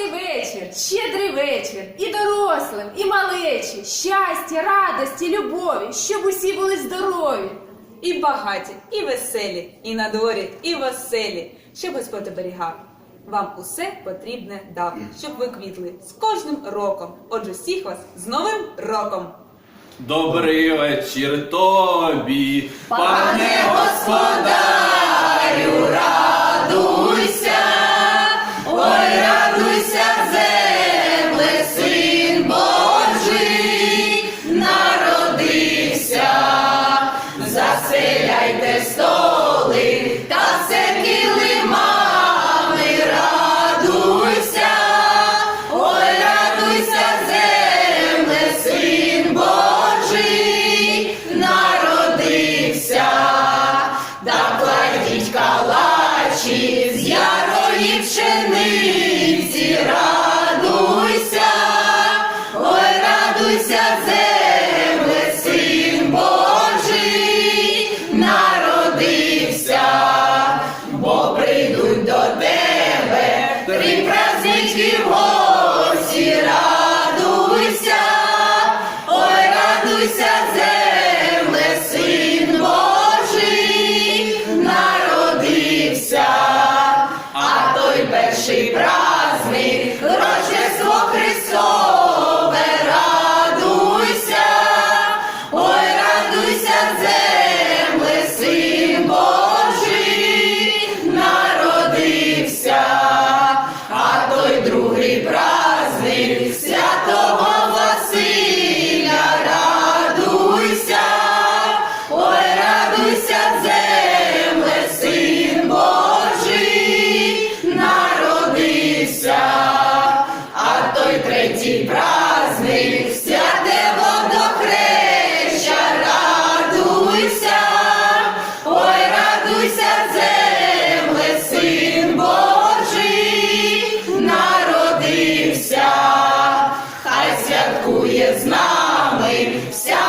Добрий вечір, щедрий вечір, і дорослим, і малечі, щастя, радості, любові, щоб усі були здорові. І багаті, і веселі, і на дворі, і в оселі, щоб Господь оберігав. Вам усе потрібне дав, щоб ви квітли з кожним роком. Отже, всіх вас з Новим роком! Добрий вечір тобі, пане Господарю, калачі з Божий, Великий праздник, водохреща, радуйся, ой, радуйся, земле, Божий, народився, хай святкує з нами вся.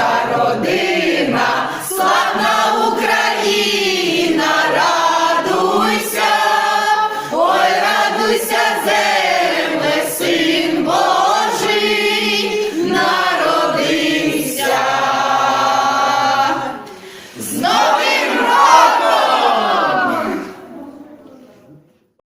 наша родина, славна.